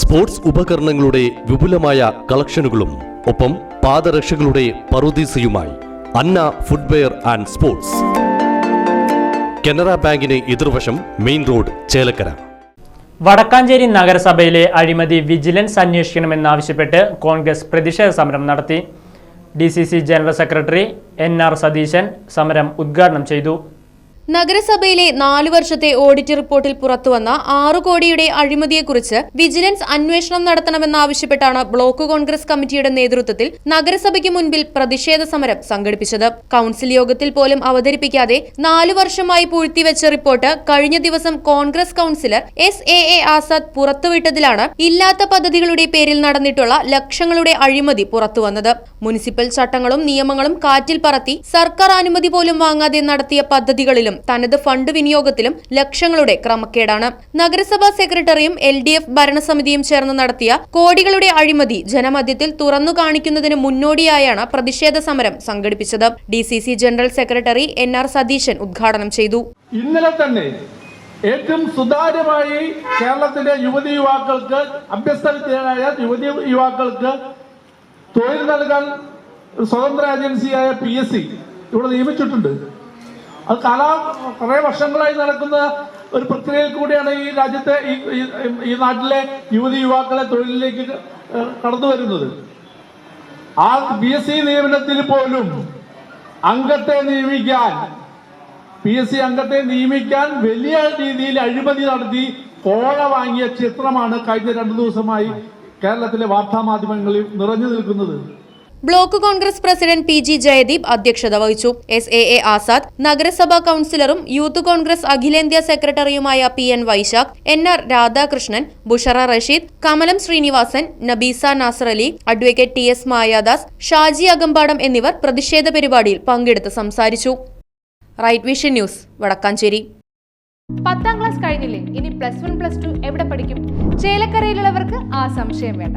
Sports ഉപകരണങ്ങളുടെ വിപുലമായ കളക്ഷനുകളും ഒപ്പം പാദരക്ഷകളുടെ പറുദീസയുമായി Anna footwear and sports. Canara ബാങ്കിന് എതിർവശം മെയിൻ റോഡ് ചേലക്കര. വടക്കാഞ്ചേരി നഗരസഭയിലെ അഴിമതി വിജിലൻസ് അന്വേഷിക്കണമെന്നാവശ്യപ്പെട്ട് കോൺഗ്രസ് പ്രതിഷേധ സമരം നടത്തി. D general secretary N R Satheesan സമരം ഉദ്ഘാടനം ചെയ്തു. നഗരസഭയിലെ നാലു വർഷത്തെ ഓഡിറ്റ് റിപ്പോർട്ടിൽ പുറത്തുവന്ന ആറു കോടിയുടെ അഴിമതിയെക്കുറിച്ച് വിജിലൻസ് അന്വേഷണം നടത്തണമെന്നാവശ്യപ്പെട്ടാണ് ബ്ലോക്ക് കോൺഗ്രസ് കമ്മിറ്റിയുടെ നേതൃത്വത്തിൽ നഗരസഭയ്ക്ക് മുൻപിൽ പ്രതിഷേധ സമരം സംഘടിപ്പിച്ചത്. കൌൺസിൽ യോഗത്തിൽ പോലും അവതരിപ്പിക്കാതെ നാലു വർഷമായി പൂഴ്ത്തിവെച്ച റിപ്പോർട്ട് കഴിഞ്ഞ ദിവസം Congress councillor S A A Azad പുറത്തുവിട്ടതിലാണ് ഇല്ലാത്ത പദ്ധതികളുടെ പേരിൽ നടന്നിട്ടുള്ള ലക്ഷങ്ങളുടെ അഴിമതി പുറത്തുവന്നത്. മുനിസിപ്പൽ ചട്ടങ്ങളും നിയമങ്ങളും കാറ്റിൽ പറത്തി സർക്കാർ അനുമതി പോലും വാങ്ങാതെ നടത്തിയ പദ്ധതികളിലും തനത് ഫണ്ട് വിനിയോഗത്തിലും ലക്ഷങ്ങളുടെ ക്രമക്കേടാണ്. നഗരസഭാ സെക്രട്ടറിയും എൽ ഡി എഫ് ഭരണസമിതിയും ചേർന്ന് നടത്തിയ കോടികളുടെ അഴിമതി ജനമധ്യത്തിൽ തുറന്നു കാണിക്കുന്നതിന് മുന്നോടിയായാണ് പ്രതിഷേധ സമരം സംഘടിപ്പിച്ചത്. D general secretary N R Satheesan ഉദ്ഘാടനം ചെയ്തു. ഇന്നലെ തന്നെ ഏറ്റവും സുതാര്യമായി കേരളത്തിലെ യുവതി യുവാക്കൾക്ക് അഭ്യസ്തരായ യുവതി യുവാക്കൾക്ക് തൊഴിൽ നൽകാൻ സ്വതന്ത്ര ഏജൻസിയായ പി എസ് സി ഇവിടെ നിയമിച്ചിട്ടുണ്ട്. അത് കാലാ കുറെ വർഷങ്ങളായി നടക്കുന്ന ഒരു പ്രക്രിയയിൽ കൂടിയാണ് ഈ രാജ്യത്തെ ഈ നാട്ടിലെ യുവതി യുവാക്കളെ തൊഴിലിലേക്ക് കടന്നു വരുന്നത്. ആ പി എസ് സി നിയമനത്തിൽ പോലും അംഗത്തെ നിയമിക്കാൻ പി എസ് സി അംഗത്തെ നിയമിക്കാൻ വലിയ രീതിയിൽ അഴിമതി നടത്തി കോഴ വാങ്ങിയ ചിത്രമാണ് കഴിഞ്ഞ രണ്ടു ദിവസമായി കേരളത്തിലെ വാർത്താ മാധ്യമങ്ങളിൽ നിറഞ്ഞു നിൽക്കുന്നത്. Block Congress president P G Jayadeep അധ്യക്ഷത വഹിച്ചു. എസ് എ എ ആസാദ് നഗരസഭാ കൌൺസിലറും യൂത്ത് കോൺഗ്രസ് അഖിലേന്ത്യാ സെക്രട്ടറിയുമായ P N Vaishakh N R Radhakrishnan Bushara Rasheed Kamalam Srinivasan Nabeesa Nasar Ali advocate T S Mayadas Shaji Akampadam എന്നിവർ പ്രതിഷേധ പരിപാടിയിൽ പങ്കെടുത്ത് സംസാരിച്ചു. Right vision news Vadakkanchery. പത്താം ക്ലാസ് കഴിഞ്ഞില്ലേ? ഇനി പ്ലസ് വൺ പ്ലസ് ടു എവിടെ പഠിക്കും? ചേലക്കരയിലുള്ളവർക്ക് ആ സംശയം വേണ്ട.